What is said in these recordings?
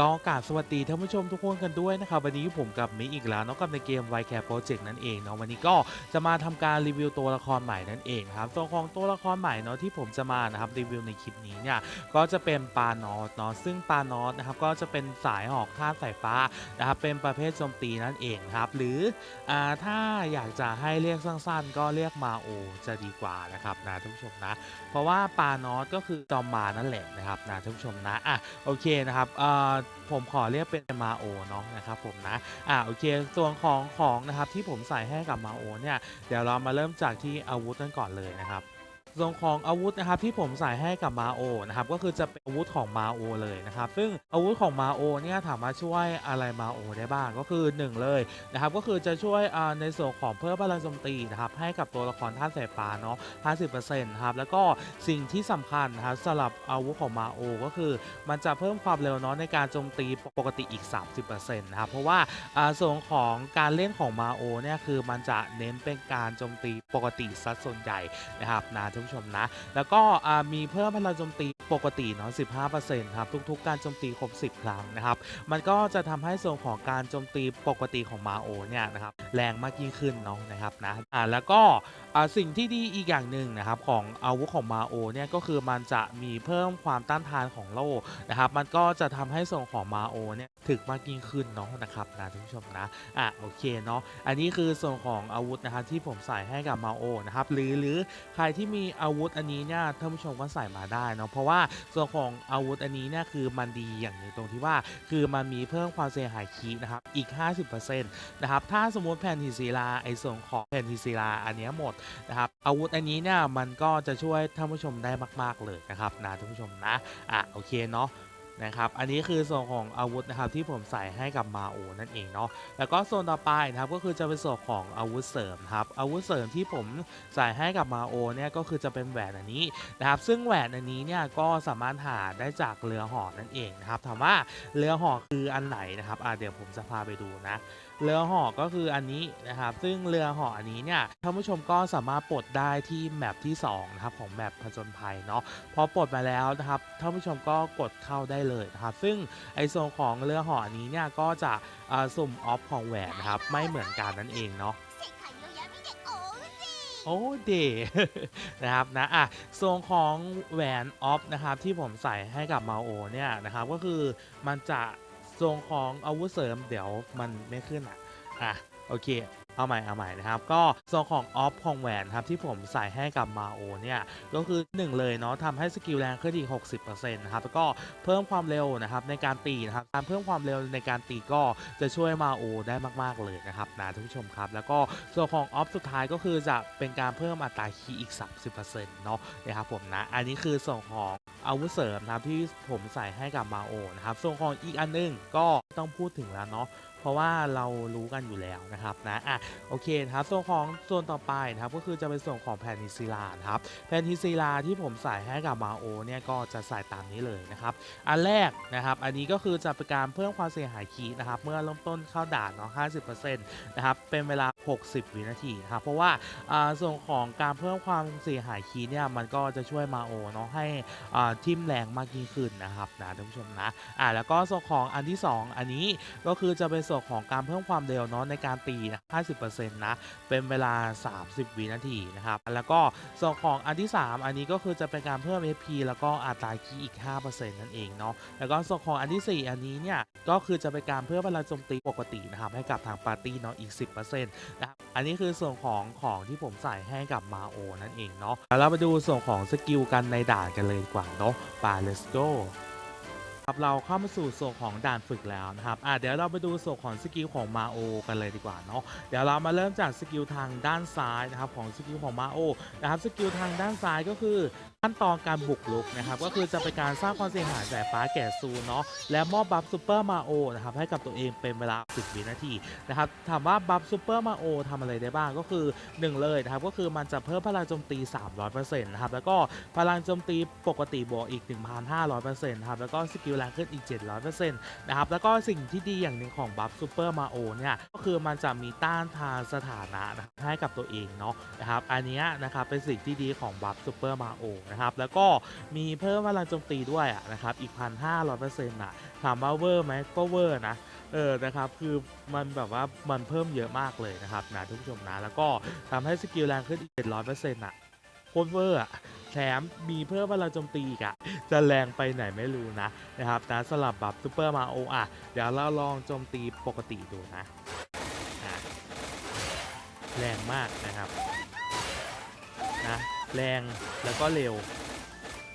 ก็กราบสวัสดีท่านผู้ชมทุกคนกันด้วยนะครับวันนี้ผมกับมิอีกแล้วเนาะกับในเกม y c a r Project นั่นเองเนาะวันนี้ก็จะมาทำการรีวิวตัวละครใหม่นั่นเองครับตัวของตัวละครใหม่เนาะที่ผมจะมานะครับรีวิวในคลิปนี้เนี่ยก็จะเป็นปานอสเนาะซึ่งปานอสนะครับก็จะเป็นสายหอกธาสายฟ้านะครับเป็นประเภทโจมตีนั่นเองครับหรืออ่าถ้าอยากจะให้เรียกสั้นๆ ก็เรียกมาโอจะดีกว่านะครับนะท่านผู้ชมนะ เพราะว่าปานอสก็คือจอมมานั่นแหละนะครับนะท่านผู้ชมนะอะโอเคนะครับเอ่อผมขอเรียกเป็นมาโอเนาะนะครับผมนะอ่าโอเคส่วนของของนะครับที่ผมใส่ให้กับมาโอเนี่ยเดี๋ยวเรามาเริ่มจากที่อาวุธกันก่อนเลยนะครับ ส่วนของอาวุธนะครับที่ผมใส่ให้กับมาโอนะครับก็คือจะเป็นอาวุธของมาโอเลยนะครับซึ่งอาวุธของมาโอเนี่ยถามว่าช่วยอะไรมาโอได้บ้างก็คือหนึ่งเลยนะครับก็คือจะช่วยในส่วนของเพิ่มพลังโจมตีนะครับให้กับตัวละครท่านสายฟ้าเนาะ50%นะครับแล้วก็สิ่งที่สำคัญนะครับสำหรับอาวุธของมาโอก็คือ มันจะเพิ่มความเร็วเนาะในการโจมตีปกติอีก 30%นะครับเพราะว่าอ่าส่วนของการเล่นของมาโอเนี่ยคือมันจะเน้นเป็นการโจมตีปกติสัดส่วนใหญ่นะครับนะท่านผู้ชมนะ แล้วก็มีเพิ่มพลังโจมตีปกติเนาะ 15%ครับทุกๆ การโจมตีครบ 10 ครั้งนะครับ มันก็จะทำให้ส่วนของการโจมตีปกติของมาโอเนี่ยนะครับแรงมากยิ่งขึ้นเนาะนะครับนะอ่าแล้วก็สิ่งที่ดีอีกอย่างหนึ่งนะครับของอาวุธของมาโอเนี่ยก็คือมันจะมีเพิ่มความต้านทานของโล่นะครับ มันก็จะทำให้ส่วนของมาโอเนี่ยถึกมากยิ่งขึ้นเนาะนะครับนะท่านผู้ชมนะอะโอเคเนาะอันนี้คือส่วนของอาวุธนะครับที่ผมใส่ให้กับมาโอนะครับหรือหรือใครที่มีอาวุธอันนี้เนี่ยท่านผู้ชมก็ใส่มาได้เนาะเพราะว่าส่วนของอาวุธอันนี้เนี่ยคือมันดีอย่างหนึ่งตรงที่ว่า คือมันมีเพิ่มความเสียหายคีนะครับอีก 50%นะครับถ้าสมมติแผ่นหินศิลาไอส่วนของแผ่นหินศิลาอันนี้หมดนะครับอาวุธอันนี้เนี่ยมันก็จะช่วยท่านผู้ชมได้มาก ๆเลยนะครับนะท่านผู้ชมนะอะโอเคเนาะ นะครับ อันนี้คือส่วนของอาวุธนะครับที่ผมใส่ให้กับมาโอนั่นเองเนาะ แล้วก็โซนต่อไปนะครับก็คือจะเป็นส่วนของอาวุธเสริมครับ อาวุธเสริมที่ผมใส่ให้กับมาโอเนี่ยก็คือจะเป็นแหวนอันนี้นะครับ ซึ่งแหวนอันนี้เนี่ยก็สามารถหาได้จากเรือห่อนั่นเองนะครับ ถามว่าเรือห่อคืออันไหนนะครับอ่าเดี๋ยวผมจะพาไปดูนะ เรือหอก็คืออันนี้นะครับ ซึ่งเรือห่ออันนี้เนี่ยท่านผู้ชมก็สามารถปลดได้ที่แมปที่2นะครับของแมปผจญภัยเนาะพอปลดมาแล้วนะครับท่านผู้ชมก็กดเข้าได้เลยนะครับ ซึ่งไอโซนของเรือห่ออันนี้เนี่ยก็จะสุ่มออฟของแหวนนะครับไม่เหมือนกันนั่นเองเนาะโอ้เดนะครับนะอะทรงของแหวนออฟนะครับที่ผมใส่ให้กับมาโอเนี่ยนะครับก็คือมันจะ ส่วนของอาวุธเสริมเดี๋ยวมันไม่ขึ้นอะอะโอเคเอาใหม่เอาใหม่นะครับ ก็ส่วนของออฟของแหวนครับที่ผมใส่ให้กับมาโอเนี่ยก็คือ 1 เลยเนาะทำให้สกิลแรงขึ้นอีก 60%นะครับแล้วก็เพิ่มความเร็วนะครับในการตีนะครับการเพิ่มความเร็วในการตีก็จะช่วยมาโอได้มาก ๆ เลยนะครับนะท่านผู้ชมครับ แล้วก็ส่วนของออฟสุดท้ายก็คือจะเป็นการเพิ่มอัตราคีย์อีก 30%เนาะนะครับผมนะอันนี้คือส่วนของ อาวุธเสริมนะครับที่ผมใส่ให้กับมาโอนะครับส่วนของอีกอันหนึงก็ต้องพูดถึงแล้วเนาะเพราะว่าเรารู้กันอยู่แล้วนะครับนะอะโอเคนะครับส่วนของส่วนต่อไปนะครับก็คือจะเป็นส่วนของแผ่นฮิซิลาครับแผ่นฮิซิลาที่ผมใส่ให้กับมาโอเนี่ยก็จะใส่ตามนี้เลยนะครับอันแรกนะครับอันนี้ก็คือจะเป็นการเพิ่มความเสียหายคีนะครับเมื่อเริ่มต้นเข้าด่านเนาะ50%นะครับเป็นเวลา 60 วินาทีนะครับเพราะว่าอ่าส่วนของการเพิ่มความเสียหายคีเนี่ยมันก็จะช่วยมาโอเนาะให้อ่าทิมแรงมากยิ่งขึ้นนะครับนะท่านผู้ชมนะอ่าแล้วก็ส่วนของอันที่ 2 อันนี้ก็คือจะเป็นส่วนของการเพิ่มความเร็วเนาะในการตีนะ 50%นะ เป็นเวลา 30 วินาทีนะครับ แล้วก็ส่วนของอันที่ 3 อันนี้ก็คือจะเป็นการเพิ่ม FP แล้วก็อัตราคีอีก 5%นั่นเองเนาะ แล้วก็ส่วนของอันที่ 4 อันนี้เนี่ยก็คือจะเป็นการเพิ่มพลังโจมตีปกตินะครับให้กับทางปาร์ตี้เนาะอีก 10%นะครับอันนี้คือส่วนของของที่ผมใส่ให้กับมาโอนั่นเองเนาะแล้วเราไปดูส่วนของสกิลกันในด่านกันเลยดีกว่าเนาะไป let's go ครับเราเข้ามาสู่โซนของด่านฝึกแล้วนะครับอะเดี๋ยวเราไปดูโซนของสกิลของมาโอกันเลยดีกว่าเนาะเดี๋ยวเรามาเริ่มจากสกิลทางด้านซ้ายนะครับของสกิลของมาโอนะครับสกิลทางด้านซ้ายก็คือ ขั้นตอนการบุกรุกนะครับก็คือจะเป็นการสร้างความเสียหายสายฟ้าแก่ซูเนาะและมอบบัฟซูเปอร์มาโอนะครับให้กับตัวเองเป็นเวลา 10 วินาทีนะครับถามว่าบัฟซูเปอร์มาโอทำอะไรได้บ้างก็คือ 1 เลยนะครับก็คือมันจะเพิ่มพลังโจมตี 300%นะครับแล้วก็พลังโจมตีปกติบวกอีก 1,500%นะครับแล้วก็สกิลแรงขึ้นอีก 700%นะครับแล้วก็สิ่งที่ดีอย่างหนึ่งของบัฟซูเปอร์มาโอเนี่ยก็คือมันจะมีต้านทานสถานะนะครับให้กับตัวเองเนาะนะครับอันนี้นะครับเป็นสิ่งที่ดีของบัฟซูเปอร์มาโอนะนะครับ แล้วก็มีเพิ่มพลังโจมตีด้วยะนะครับ อีก1,500%อะ ถามว่าเวอร์ไหมก็เวอร์นะ เออ นะครับ คือมันแบบว่ามันเพิ่มเยอะมากเลยนะครับนะทุกผู้ชมนะ แล้วก็ทำให้สกิลแรงขึ้นอีก700%อะโคตรเวอร์อะแถมมีเพิ่มพลังโจมตีอีกอะจะแรงไปไหนไม่รู้นะนะครับนะสลับบัฟซูเปอร์มาโออะ เดี๋ยวเราลองโจมตีปกติดูนะ แรงมากนะครับ แรงแล้วก็เร็ว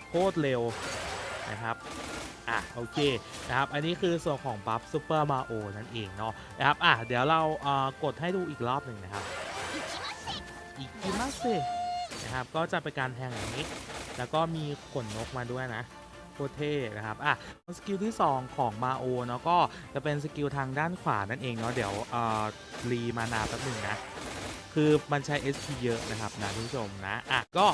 โคตรเร็วนะครับอะโอเคนะครับอันนี้คือส่วนของบัฟซูเปอร์มาโอนั่นเองเนาะนะครับอะเดี๋ยวเราเอ่อกดให้ดูอีกรอบหนึ่งนะครับอีกทีมาสเซนะครับก็จะเป็นการแทงอย่างนี้ แล้วก็มีขนนกมาด้วยนะโคตรเท่นะครับอะสกิลที่ 2 ของมาโอเนาะก็จะเป็นสกิลทางด้านขวานั่นเองเนาะเดี๋ยวเอ่อรีมานาแป๊บหนึ่งนะ คือมันใช้ SP เยอะนะครับนะทุกผู้ชมนะอะก็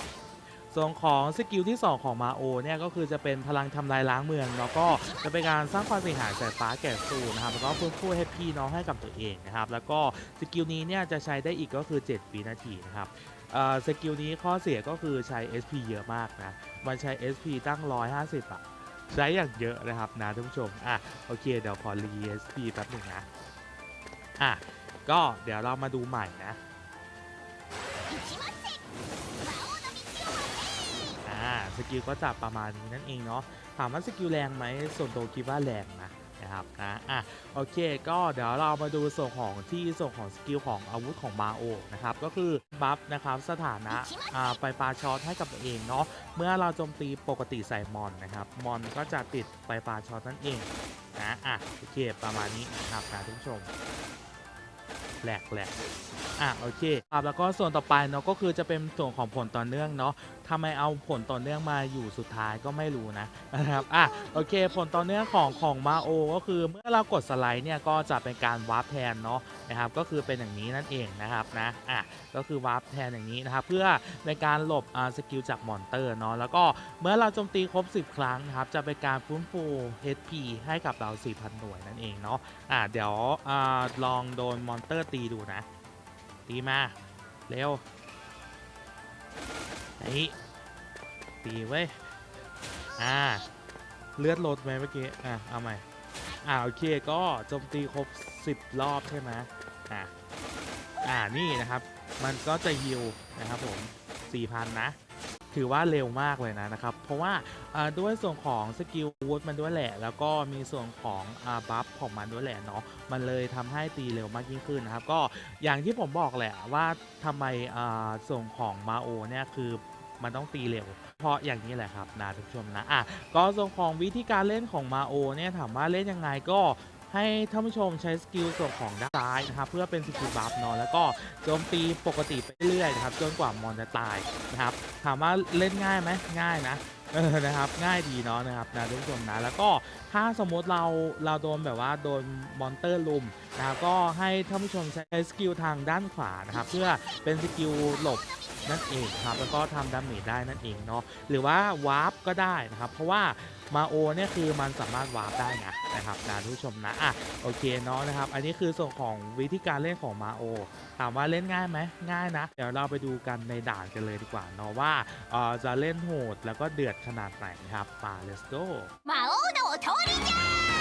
ส่วนของสกิลที่ 2 ของมาโอเนี่ยก็คือจะเป็นพลังทำลายล้างเมืองเนาะก็จะเป็นการสร้างความเสียหายสายฟ้าแก่สูนะครับแล้วก็ฟื้นฟู HP เนาะให้กับตัวเองนะครับแล้วก็สกิลนี้เนี่ยจะใช้ได้อีกก็คือ7วินาทีนะครับเอ่อสกิลนี้ข้อเสียก็คือใช้ SP เยอะมากนะมันใช้ SP ตั้ง 150อะใช้อย่างเยอะนะครับนะท่านผู้ชมอะโอเคเดี๋ยวขอรี SP แป๊บหนึ่งนะอะก็เดี๋ยวเรามาดูใหม่นะ อ่าสกิลก็จะประมาณนี้นั่นเองเนาะถามว่าสกิลแรงไหมส่วนตัวคิดว่าแรงนะนะครับนะอะโอเคก็เดี๋ยวเรามาดูส่วนของที่ส่วนของสกิลของอาวุธของมาโอนะครับก็คือบัฟนะครับสถานะอ่าไฟฟ้าช็อตให้กับตัวเองเนาะเมื่อเราโจมตีปกติใส่มอนนะครับมอนก็จะติดไฟฟ้าช็อตนั่นเองนะอะโอเคประมาณนี้นะครับนะทุกชมแหลกแหลกอะโอเคครับแล้วก็ส่วนต่อไปเนาะก็คือจะเป็นส่วนของผลต่อเนื่องเนาะ ทำไมเอาผลต่อเนื่องมาอยู่สุดท้ายก็ไม่รู้นะนะครับอะโอเค ผลต่อเนื่องของของมาโอก็คือเมื่อเรากดสไลด์เนี่ยก็จะเป็นการวาร์ปแทนเนาะนะครับก็คือเป็นอย่างนี้นั่นเองนะครับนะอะก็คือวาร์ปแทนอย่างนี้นะครับเพื่อในการหลบอ่าสกิลจากมอนเตอร์เนาะแล้วก็เมื่อเราโจมตีครบ 10 ครั้งนะครับจะเป็นการฟื้นฟู HP ให้กับเรา 4,000 หน่วยนั่นเองเนาะอะเดี๋ยวอ่าลองโดนมอนเตอร์ตีดูนะตีมาเร็ว นี่ตีไว้อ่า เลือดลดไหมเมื่อกี้ อะ เอาใหม่ อ่าโอเค ก็โจมตีครบ 10 รอบใช่ไหมอ่าอ่า นี่นะครับ มันก็จะฮิวนะครับผม4,000 นะ ถือว่าเร็วมากเลยนะนะครับ เพราะว่าด้วยส่วนของสกิลวูดมันด้วยแหละ แล้วก็มีส่วนของบัฟของมันด้วยแหละเนาะมันเลยทำให้ตีเร็วมากยิ่งขึ้นนะครับ ก็อย่างที่ผมบอกแหละว่าทำไมส่วนของมาโอเนี่ยคือมันต้องตีเร็ว เพราะอย่างนี้แหละครับนะทุกชมนะอะก็ส่วนของวิธีการเล่นของมาโอเนี่ยถามว่าเล่นยังไงก็ ให้ท่านผู้ชมใช้สกิลส่วนของด้านซ้ายนะครับเพื่อเป็นสกิลบัฟเนาะแล้วก็โจมตีปกติไปเรื่อยๆนะครับจนกว่ามอนจะตายนะครับถามว่าเล่นง่ายไหมง่ายนะเออนะครับง่ายดีเนาะนะครับนะทุกผู้ชมนะแล้วก็ถ้าสมมติเราเราโดนแบบว่าโดนมอนเตอร์ลุมนะครับก็ให้ท่านผู้ชมใช้สกิลทางด้านขวานะครับเพื่อเป็นสกิลหลบนั่นเองครับแล้วก็ทำดาเมจได้นั่นเองเนาะหรือว่าวาร์ปก็ได้นะครับเพราะว่า มาโอเนี่ยคือมันสามารถวาร์ปได้นะนะครับนะทุกชมนะอะโอเคเนาะนะครับ อันนี้คือส่วนของวิธีการเล่นของมาโอถามว่าเล่นง่ายไหมง่ายนะ เดี๋ยวเราไปดูกันในด่านกันเลยดีกว่าเนาะว่าเออจะเล่นโหดแล้วก็เดือดขนาดไหนครับป่าเลสโกมาโอโนโทริจัง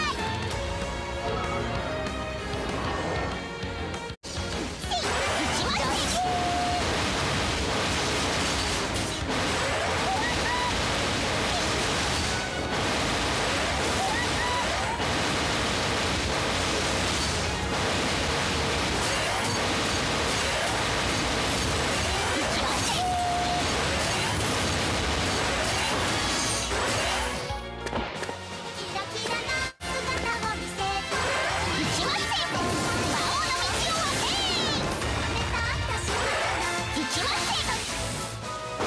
から打ちません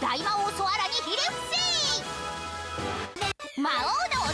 大魔王ソアラにひれ伏せ魔王の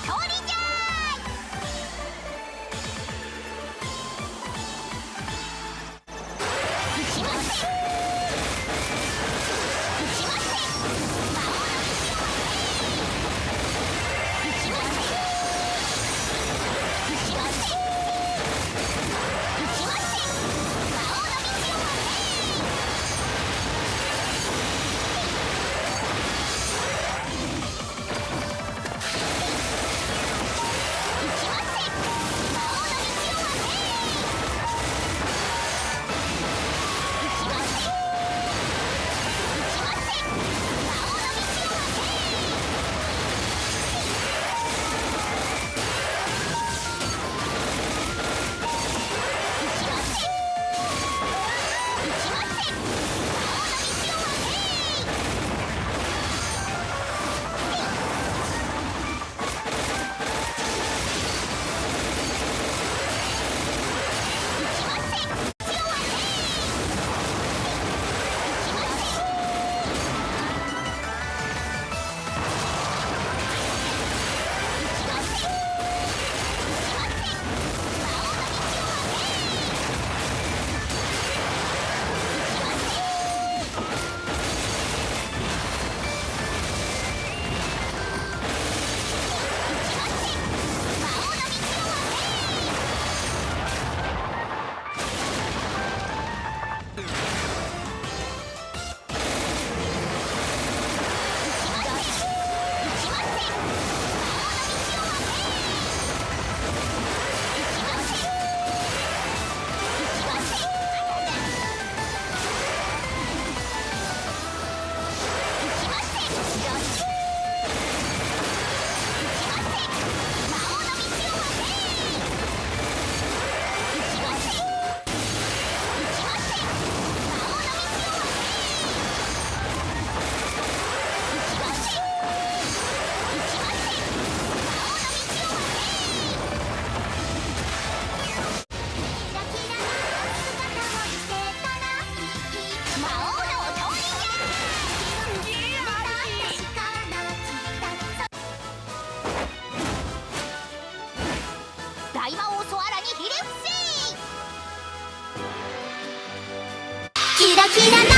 キラキラ